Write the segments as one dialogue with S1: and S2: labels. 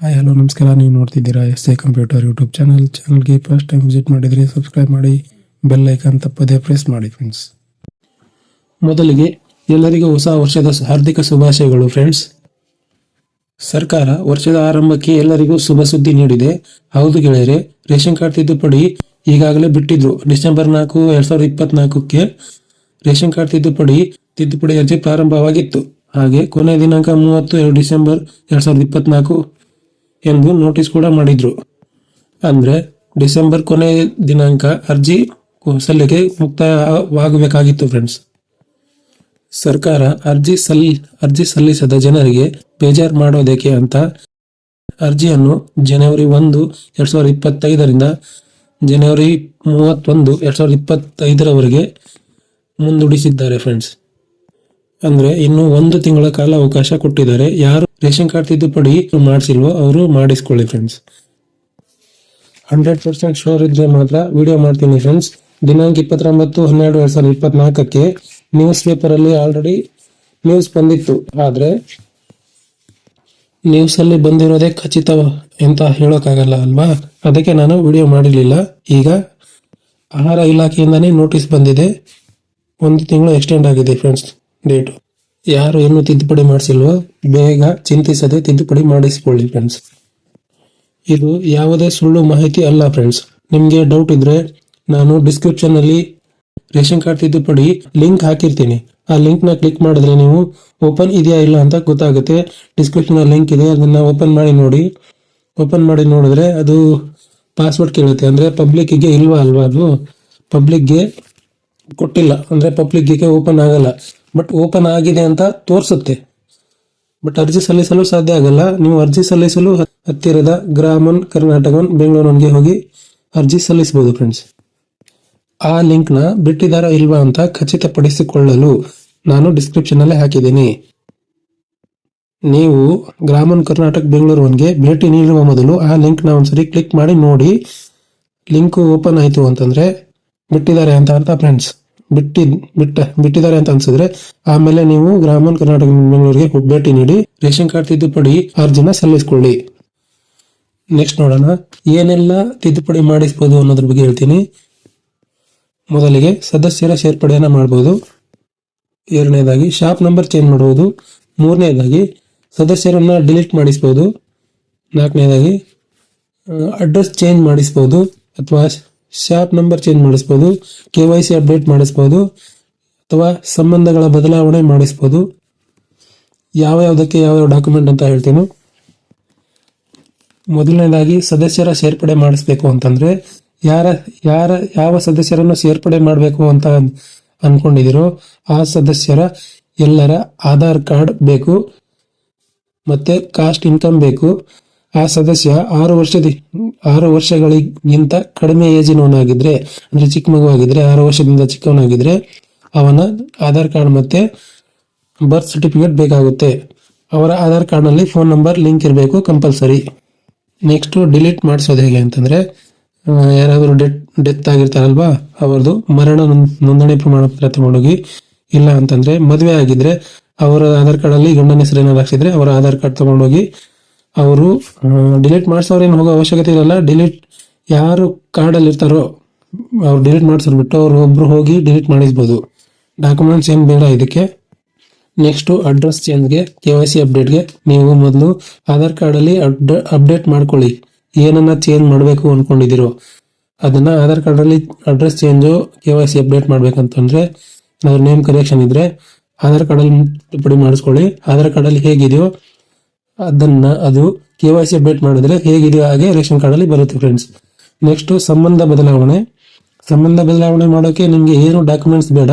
S1: Hi, hello, ನಮಸ್ಕಾರ. ನೀವು ನೋಡ್ತಿದ್ದೀರಾ S A computer YouTube channel ಚಾನಲ್ಗೆ ಫಸ್ಟ್ ಟೈಮ್ ವಿಸಿಟ್ ಮಾಡಿದರೆ ಸಬ್ಸ್ಕ್ರೈಬ್ ಮಾಡಿ ಬೆಲ್ ಐಕಾನ್ ತಪ್ಪದೇ ಪ್ರೆಸ್ ಮಾಡಿ ಫ್ರೆಂಡ್ಸ್ ಮೊದಲಿಗೆ ಎಲ್ಲರಿಗೂ ಹೊಸ ವರ್ಷದ ಹಾರ್ದಿಕ ಶುಭಾಶಯಗಳು ಫ್ರೆಂಡ್ಸ್ ಸರ್ಕಾರ ವರ್ಷದ ಆರಂಭಕ್ಕೆ ಎಲ್ಲರಿಗೂ ಶುಭ ಸುದ್ದಿ ನೀಡಿದೆ. ಹೌದು ಗೆಳೆಯರೆ, ರೇಷನ್ ಕಾರ್ಡ್ ತಿದ್ದುಪಡಿ ಈಗಾಗಲೇ ಬಿಟ್ಟಿದ್ರು. ಡಿಸೆಂಬರ್ ನಾಲ್ಕು, ಎರಡ್ ಸಾವಿರದ ಇಪ್ಪತ್ನಾಲ್ಕಕ್ಕೆ ರೇಷನ್ ಕಾರ್ಡ್ ತಿದ್ದುಪಡಿ ತಿದ್ದುಪಡಿ ಅರ್ಜಿ ಪ್ರಾರಂಭವಾಗಿತ್ತು. ಹಾಗೆ ಕೊನೆಯ ದಿನಾಂಕ ಮೂವತ್ತು, ಎರಡು ಡಿಸೆಂಬರ್ ಎರಡ್ ಸಾವಿರದ ಇಪ್ಪತ್ನಾಲ್ಕು ಎಂದು ನೋಟಿಸ್ ಕೂಡ ಮಾಡಿದ್ರು. ಅಂದ್ರೆ ಡಿಸೆಂಬರ್ ಕೊನೆ ದಿನಾಂಕ ಅರ್ಜಿ ಸಲ್ಲಿಕೆ ಮುಕ್ತಾಯವಾಗಬೇಕಾಗಿತ್ತು ಫ್ರೆಂಡ್ಸ್ ಸರ್ಕಾರ ಅರ್ಜಿ ಸಲ್, ಅರ್ಜಿ ಸಲ್ಲಿಸದ ಜನರಿಗೆ ಬೇಜಾರ್ ಮಾಡೋದಕ್ಕೆ ಅಂತ ಅರ್ಜಿಯನ್ನು ಜನವರಿ ಒಂದು ಎರಡ್ ಸಾವಿರದ ಇಪ್ಪತ್ತೈದರಿಂದ ಜನವರಿ ಮೂವತ್ತೊಂದು ಎರಡ್ ಸಾವಿರದ ಇಪ್ಪತ್ತೈದರವರೆಗೆ ಮುಂದೂಡಿಸಿದ್ದಾರೆ ಫ್ರೆಂಡ್ಸ್ ಅಂದ್ರೆ ಇನ್ನು ಒಂದು ತಿಂಗಳ ಕಾಲ ಅವಕಾಶ ಕೊಟ್ಟಿದ್ದಾರೆ. ಯಾರು ರೇಷನ್ ಕಾರ್ಡ್ ತಿದ್ದುಪಡಿ ಮಾಡಿಸಿಲ್ವೋ ಅವರು ಮಾಡಿಸ್ಕೊಳ್ಳಿ ಫ್ರೆಂಡ್ಸ್ ಹಂಡ್ರೆಡ್ ಪರ್ಸೆಂಟ್ ಶೋರ್ ಇದ್ರೆ ಮಾತ್ರ ವಿಡಿಯೋ ಮಾಡ್ತೀನಿ ಫ್ರೆಂಡ್ಸ್ ದಿನಾಂಕ ಇಪ್ಪತ್ತೊಂಬತ್ತು, ಹನ್ನೆರಡು ಎರಡ್ ಸಾವಿರದ ಇಪ್ಪತ್ನಾಲ್ಕಕ್ಕೆ ನ್ಯೂಸ್ ಪೇಪರ್ ಅಲ್ಲಿ ಆಲ್ರೆಡಿ ನ್ಯೂಸ್ ಬಂದಿತ್ತು. ಆದ್ರೆ ನ್ಯೂಸ್ ಅಲ್ಲಿ ಬಂದಿರೋದೇ ಖಚಿತ ಅಂತ ಹೇಳೋಕ್ಕಾಗಲ್ಲ ಅಲ್ವಾ? ಅದಕ್ಕೆ ನಾನು ವಿಡಿಯೋ ಮಾಡಿರಲಿಲ್ಲ. ಈಗ ಆಹಾರ ಇಲಾಖೆಯಿಂದಾನೇ ನೋಟಿಸ್ ಬಂದಿದೆ. ಒಂದು ತಿಂಗಳು ಎಕ್ಸ್ಟೆಂಡ್ ಆಗಿದೆ ಫ್ರೆಂಡ್ಸ್ ಡೇಟು ಯಾರು ಇನ್ನೂ ತಿದ್ದುಪಡಿ ಮಾಡಿಸಿಲ್ವೋ, ಬೇಗ ಚಿಂತಿಸದೆ ತಿದ್ದುಪಡಿ ಮಾಡಿಸಿಕೊಳ್ಳಿ ಫ್ರೆಂಡ್ಸ್ ಇದು ಯಾವುದೇ ಸುಳ್ಳು ಮಾಹಿತಿ ಅಲ್ಲ ಫ್ರೆಂಡ್ಸ್ ನಿಮಗೆ ಡೌಟ್ ಇದ್ರೆ ನಾನು ಡಿಸ್ಕ್ರಿಪ್ಷನ್ ಅಲ್ಲಿ ರೇಷನ್ ಕಾರ್ಡ್ ತಿದ್ದುಪಡಿ ಲಿಂಕ್ ಹಾಕಿರ್ತೀನಿ. ಆ ಲಿಂಕ್ನ ಕ್ಲಿಕ್ ಮಾಡಿದ್ರೆ ನೀವು ಓಪನ್ ಇದೆಯಾ ಇಲ್ಲ ಅಂತ ಗೊತ್ತಾಗುತ್ತೆ. ಡಿಸ್ಕ್ರಿಪ್ಷನ್ ಲಿಂಕ್ ಇದೆ, ಅದನ್ನ ಓಪನ್ ಮಾಡಿ ನೋಡಿ. ಓಪನ್ ಮಾಡಿ ನೋಡಿದ್ರೆ ಅದು ಪಾಸ್ವರ್ಡ್ ಕೇಳುತ್ತೆ. ಅಂದ್ರೆ ಪಬ್ಲಿಕ್ಗೆ ಇಲ್ವಾ ಅಲ್ವಾ ಅದು? ಪಬ್ಲಿಕ್ಗೆ ಕೊಟ್ಟಿಲ್ಲ. ಅಂದ್ರೆ ಪಬ್ಲಿಕ್ಗೆ ಓಪನ್ ಆಗಲ್ಲ. ಬಟ್ ಓಪನ್ ಆಗಿದೆ ಅಂತ ತೋರಿಸುತ್ತೆ. ಬಟ್ ಅರ್ಜಿ ಸಲ್ಲಿಸಲು ಸಾಧ್ಯ ಆಗಲ್ಲ. ನೀವು ಅರ್ಜಿ ಸಲ್ಲಿಸಲು ಹತ್ತಿರದ ಗ್ರಾಮನ್, ಕರ್ನಾಟಕನ್ ಬೆಂಗಳೂರಿಗೆ ಹೋಗಿ ಅರ್ಜಿ ಸಲ್ಲಿಸಬಹುದು ಫ್ರೆಂಡ್ಸ್ ಆ ಲಿಂಕ್ನ ಬಿಟ್ಟಿದಾರ ಇಲ್ವಾ ಅಂತ ಖಚಿತಪಡಿಸಿಕೊಳ್ಳಲು ನಾನು ಡಿಸ್ಕ್ರಿಪ್ಷನ್ ಅಲ್ಲಿ ಹಾಕಿದ್ದೀನಿ. ನೀವು ಗ್ರಾಮನ್, ಕರ್ನಾಟಕ ಬೆಂಗಳೂರಿಗೆ ಭೇಟಿ ನೀಡುವ ಮೊದಲು ಆ ಲಿಂಕ್ನ ಒಂದ್ಸರಿ ಕ್ಲಿಕ್ ಮಾಡಿ ನೋಡಿ. ಲಿಂಕ್ ಓಪನ್ ಆಯ್ತು ಅಂತಂದ್ರೆ ಬಿಟ್ಟಿದ್ದಾರೆ ಅಂತ ಅರ್ಥ ಫ್ರೆಂಡ್ಸ್ ಬಿಟ್ಟಿ ಬಿಟ್ಟ ಬಿಟ್ಟಿದ್ದಾರೆ ಅಂತ ಅನ್ಸಿದ್ರೆ ಆಮೇಲೆ ನೀವು ಗ್ರಾಮೀಣ ಕರ್ನಾಟಕ ಬೆಂಗಳೂರಿಗೆ ಭೇಟಿ ನೀಡಿ ರೇಷನ್ ಕಾರ್ಡ್ ತಿದ್ದುಪಡಿ ಅರ್ಜಿನ ಸಲ್ಲಿಸ್ಕೊಳ್ಳಿ. ನೆಕ್ಸ್ಟ್ ನೋಡೋಣ. ಏನೆಲ್ಲ ತಿದ್ದುಪಡಿ ಮಾಡಿಸ್ಬೋದು ಅನ್ನೋದ್ರ ಬಗ್ಗೆ ಹೇಳ್ತೀನಿ. ಮೊದಲಿಗೆ ಸದಸ್ಯರ ಸೇರ್ಪಡೆಯನ್ನು ಮಾಡಬಹುದು ಎರಡನೇದಾಗಿ ಶಾಪ್ ನಂಬರ್ ಚೇಂಜ್ ಮಾಡಬಹುದು ಮೂರನೇದಾಗಿ ಸದಸ್ಯರನ್ನ ಡಿಲೀಟ್ ಮಾಡಿಸ್ಬೋದು. ನಾಲ್ಕನೇದಾಗಿ ಅಡ್ರೆಸ್ ಚೇಂಜ್ ಮಾಡಿಸ್ಬೋದು. ಅಥವಾ ಶಾಪ್ ನಂಬರ್ ಚೇಂಜ್ ಮಾಡಿಸ್ಬೋದು, ಕೆ ವೈ ಸಿ ಅಪ್ಡೇಟ್ ಮಾಡಿಸ್ಬೋದು, ಅಥವಾ ಸಂಬಂಧಗಳ ಬದಲಾವಣೆ ಮಾಡಿಸ್ಬೋದು. ಯಾವ ಯಾವುದಕ್ಕೆ ಯಾವ ಯಾವ ಡಾಕ್ಯುಮೆಂಟ್ ಅಂತ ಹೇಳ್ತೀನಿ. ಮೊದಲನೇದಾಗಿ ಸದಸ್ಯರ ಸೇರ್ಪಡೆ ಮಾಡಿಸ್ಬೇಕು ಅಂತಂದ್ರೆ, ಯಾರ ಯಾರ, ಯಾವ ಸದಸ್ಯರನ್ನು ಸೇರ್ಪಡೆ ಮಾಡಬೇಕು ಅಂತ ಅನ್ಕೊಂಡಿದಿರೋ ಆ ಸದಸ್ಯರ ಎಲ್ಲರ ಆಧಾರ್ ಕಾರ್ಡ್ ಬೇಕು, ಮತ್ತೆ ಕಾಸ್ಟ್ ಇನ್ಕಮ್ ಬೇಕು ಆ ಸದಸ್ಯ ಆರು ವರ್ಷದ, ಆರು ವರ್ಷಗಳಿಗಿಂತ ಕಡಿಮೆ ಏಜಿನವನಾಗಿದ್ರೆ, ಅಂದ್ರೆ ಚಿಕ್ಕ ಮಗುವಾಗಿದ್ರೆ, ಆರು ವರ್ಷದಿಂದ ಚಿಕ್ಕವನಾಗಿದ್ರೆ ಅವನ ಆಧಾರ್ ಕಾರ್ಡ್ ಮತ್ತೆ ಬರ್ತ್ ಸರ್ಟಿಫಿಕೇಟ್ ಬೇಕಾಗುತ್ತೆ. ಅವರ ಆಧಾರ್ ಕಾರ್ಡ್ನಲ್ಲಿ ಫೋನ್ ನಂಬರ್ ಲಿಂಕ್ ಇರಬೇಕು ಕಂಪಲ್ಸರಿ ನೆಕ್ಸ್ಟ್ ಡಿಲೀಟ್ ಮಾಡಿಸೋದು ಹೇಗೆ ಅಂತಂದ್ರೆ ಯಾರಾದರೂ ಡೆತ್ ಡೆತ್ ಆಗಿರ್ತಾರಲ್ವಾ ಅವರದು ಮರಣ ನೋಂದ್- ನೋಂದಣಿ ಪ್ರಮಾಣ ಪತ್ರ ತಗೊಂಡೋಗಿ, ಇಲ್ಲ ಅಂತಂದ್ರೆ ಮದುವೆ ಆಗಿದ್ರೆ ಅವರ ಆಧಾರ್ ಕಾರ್ಡ್ ಅಲ್ಲಿ ಗಂಡನ ಹೆಸರು ಏನಾದ್ರು ಹಾಕ್ಸಿದ್ರೆ ಅವರ ಆಧಾರ್ ಕಾರ್ಡ್ ತಗೊಂಡೋಗಿ ಅವರು ಡಿಲೀಟ್ ಮಾಡಿಸೋರೇನು ಹೋಗೋ ಅವಶ್ಯಕತೆ ಇರಲ್ಲ. ಡಿಲೀಟ್ ಯಾರು ಕಾರ್ಡಲ್ಲಿ ಇರ್ತಾರೋ, ಅವ್ರು ಡಿಲೀಟ್ ಮಾಡಿಸೋರು ಬಿಟ್ಟು ಅವ್ರು ಒಬ್ರು ಹೋಗಿ ಡಿಲೀಟ್ ಮಾಡಿಸ್ಬೋದು. ಡಾಕ್ಯುಮೆಂಟ್ಸ್ ಏನು ಬೇಡ ಇದಕ್ಕೆ. ನೆಕ್ಸ್ಟು ಅಡ್ರೆಸ್ ಚೇಂಜ್ಗೆ ಕೆ ವೈ ಸಿ ಅಪ್ಡೇಟ್ಗೆ ನೀವು ಮೊದಲು ಆಧಾರ್ ಕಾರ್ಡಲ್ಲಿ ಅಲ್ಲಿ ಅಪ್ಡೇಟ್ ಮಾಡ್ಕೊಳ್ಳಿ. ಏನನ್ನ ಚೇಂಜ್ ಮಾಡಬೇಕು ಅಂದ್ಕೊಂಡಿದ್ದೀರೋ ಅದನ್ನು ಆಧಾರ್ ಕಾರ್ಡಲ್ಲಿ address change K Y C update ಮಾಡಬೇಕಂತಂದರೆ ಏನಾದರೂ ನೇಮ್ ಕರೆಕ್ಷನ್ ಇದ್ದರೆ ಆಧಾರ್ ಕಾರ್ಡಲ್ಲಿ ತಿದ್ದುಪಡಿ ಮಾಡಿಸ್ಕೊಳ್ಳಿ. ಆಧಾರ್ ಕಾರ್ಡಲ್ಲಿ ಹೇಗಿದೆಯೋ ಅದನ್ನ ಅದು ಕೆ ವೈ ಸಿ ಅಪ್ಡೇಟ್ ಮಾಡಿದ್ರೆ ಹೇಗಿದೆಯೋ ಹಾಗೆ ರೇಷನ್ ಕಾರ್ಡ್ ಅಲ್ಲಿ ಬರುತ್ತೆ ಫ್ರೆಂಡ್ಸ್ ನೆಕ್ಸ್ಟ್ ಸಂಬಂಧ ಬದಲಾವಣೆ. ಸಂಬಂಧ ಬದಲಾವಣೆ ಮಾಡೋಕೆ ನಿಮಗೆ ಏನು ಡಾಕ್ಯುಮೆಂಟ್ಸ್ ಬೇಡ.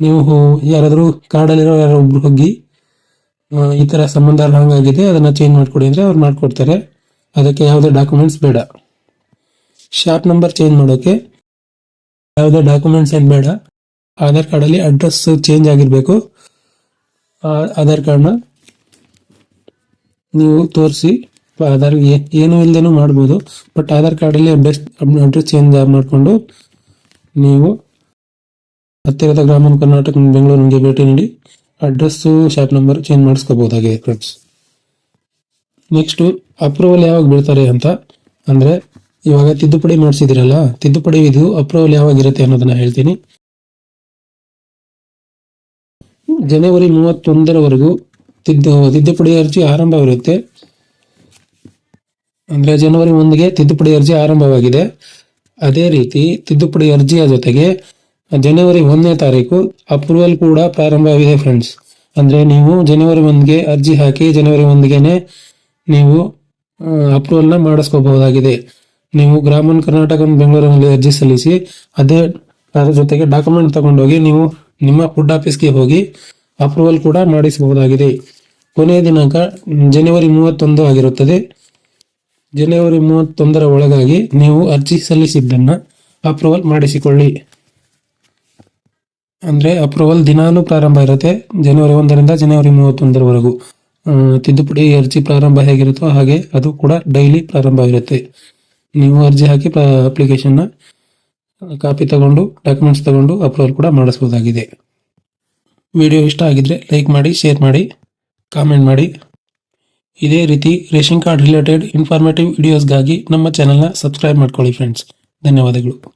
S1: ನೀವು ಯಾರಾದರೂ ಕಾರ್ಡಲ್ಲಿರೋ ಯಾರೋ ಒಬ್ರು ಹೋಗಿ ಈ ತರ ಸಂಬಂಧ ಹಂಗಾಗಿದೆ ಅದನ್ನ ಚೇಂಜ್ ಮಾಡ್ಕೊಡಿ ಅಂದ್ರೆ ಅವ್ರು ಮಾಡಿಕೊಡ್ತಾರೆ. ಅದಕ್ಕೆ ಯಾವುದೇ ಡಾಕ್ಯುಮೆಂಟ್ಸ್ ಬೇಡ. ಶಾಪ್ ನಂಬರ್ ಚೇಂಜ್ ಮಾಡೋಕೆ ಯಾವುದೇ ಡಾಕ್ಯುಮೆಂಟ್ಸ್ ಏನು ಬೇಡ. ಆಧಾರ್ ಕಾರ್ಡ್ ಅಲ್ಲಿ ಅಡ್ರೆಸ್ ಚೇಂಜ್ ಆಗಿರಬೇಕು. ಆಧಾರ್ ಕಾರ್ಡ್ನ ನೀವು ತೋರಿಸಿ, ಆಧಾರ್ ಏನೂ ಇಲ್ಲದೇನೂ ಮಾಡ್ಬೋದು. ಬಟ್ ಆಧಾರ್ ಕಾರ್ಡಲ್ಲಿ ಅಡ್ರೆಸ್ ಅಡ್ರೆಸ್ ಚೇಂಜ್ ಮಾಡಿಕೊಂಡು ನೀವು ಹತ್ತಿರದ ಗ್ರಾಮೀಣ ಕರ್ನಾಟಕ ಬೆಂಗಳೂರಿಗೆ ಭೇಟಿ ನೀಡಿ ಅಡ್ರೆಸ್ಸು ಶಾಪ್ ನಂಬರ್ ಚೇಂಜ್ ಮಾಡಿಸ್ಕೋಬಹುದಾಗಿದೆ ಫ್ರೆಂಡ್ಸ್ ನೆಕ್ಸ್ಟು ಅಪ್ರೂವಲ್ ಯಾವಾಗ ಬೀಳ್ತಾರೆ ಅಂತ. ಅಂದರೆ ಇವಾಗ ತಿದ್ದುಪಡಿ ಮಾಡಿಸಿದಿರಲ್ಲ, ತಿದ್ದುಪಡಿ ಇದು ಅಪ್ರೂವಲ್ ಯಾವಾಗ ಇರುತ್ತೆ ಅನ್ನೋದನ್ನ ಹೇಳ್ತೀನಿ. ಜನವರಿ ಮೂವತ್ತೊಂದರವರೆಗೂ ತಿದ್ದು, ತಿದ್ದುಪಡಿ ಅರ್ಜಿ ಆರಂಭವಿರುತ್ತೆ. ಅಂದ್ರೆ ಜನವರಿ ಒಂದಿಗೆ ತಿದ್ದುಪಡಿ ಅರ್ಜಿ ಆರಂಭವಾಗಿದೆ. ಅದೇ ರೀತಿ ತಿದ್ದುಪಡಿ ಅರ್ಜಿಯ ಜೊತೆಗೆ ಜನವರಿ ಒಂದನೇ ತಾರೀಕು ಅಪ್ರೂವಲ್ ಕೂಡ ಪ್ರಾರಂಭವಿದೆ ಫ್ರೆಂಡ್ಸ್ ಅಂದ್ರೆ ನೀವು ಜನವರಿ ಒಂದ್ಗೆ ಅರ್ಜಿ ಹಾಕಿ ಜನವರಿ ಒಂದಿಗೆನೆ ನೀವು ಅಪ್ರೂವಲ್ನ ಮಾಡಿಸ್ಕೋಬಹುದಾಗಿದೆ. ನೀವು ಗ್ರಾಮೀಣ ಕರ್ನಾಟಕ ಬೆಂಗಳೂರಿನಲ್ಲಿ ಅರ್ಜಿ ಸಲ್ಲಿಸಿ, ಅದೇ ಅದರ ಜೊತೆಗೆ ಡಾಕ್ಯುಮೆಂಟ್ ತಗೊಂಡೋಗಿ ನೀವು ನಿಮ್ಮ ಫುಡ್ ಆಫೀಸ್ಗೆ ಹೋಗಿ ಅಪ್ರೂವಲ್ ಕೂಡ ಮಾಡಿಸಬಹುದಾಗಿದೆ. ಕೊನೆಯ ದಿನಾಂಕ ಜನವರಿ ಮೂವತ್ತೊಂದು ಆಗಿರುತ್ತದೆ. ಜನವರಿ ಮೂವತ್ತೊಂದರ ಒಳಗಾಗಿ ನೀವು ಅರ್ಜಿ ಸಲ್ಲಿಸಿದ್ದನ್ನು ಅಪ್ರೂವಲ್ ಮಾಡಿಸಿಕೊಳ್ಳಿ. ಅಂದರೆ ಅಪ್ರೂವಲ್ ದಿನಾನು ಪ್ರಾರಂಭ ಇರುತ್ತೆ, ಜನವರಿ ಒಂದರಿಂದ ಜನವರಿ ಮೂವತ್ತೊಂದರವರೆಗೂ. ತಿದ್ದುಪಡಿ ಅರ್ಜಿ ಪ್ರಾರಂಭ ಹೇಗಿರುತ್ತೋ ಹಾಗೆ ಅದು ಕೂಡ ಡೈಲಿ ಪ್ರಾರಂಭ ಇರುತ್ತೆ. ನೀವು ಅರ್ಜಿ ಹಾಕಿ ಅಪ್ಲಿಕೇಶನ್ನ ಕಾಪಿ ತಗೊಂಡು ಡಾಕ್ಯುಮೆಂಟ್ಸ್ ತಗೊಂಡು ಅಪ್ರೂವಲ್ ಕೂಡ ಮಾಡಿಸ್ಬೋದಾಗಿದೆ ವಿಡಿಯೋ ಇಷ್ಟ ಆಗಿದ್ರೆ ಲೈಕ್ ಮಾಡಿ ಶೇರ್ ಮಾಡಿ. ಕಾಮೆಂಟ್ ಮಾಡಿ. ಇದೇ ರೀತಿ ರೇಷನ್ ಕಾರ್ಡ್ ರಿಲೇಟೆಡ್ ಇನ್ಫಾರ್ಮೇಟಿವ್ ವಿಡಿಯೋಸ್ಗಾಗಿ ನಮ್ಮ ಚಾನೆಲ್ನ ಸಬ್ಸ್ಕ್ರೈಬ್ ಮಾಡ್ಕೊಳ್ಳಿ ಫ್ರೆಂಡ್ಸ್ ಧನ್ಯವಾದಗಳು.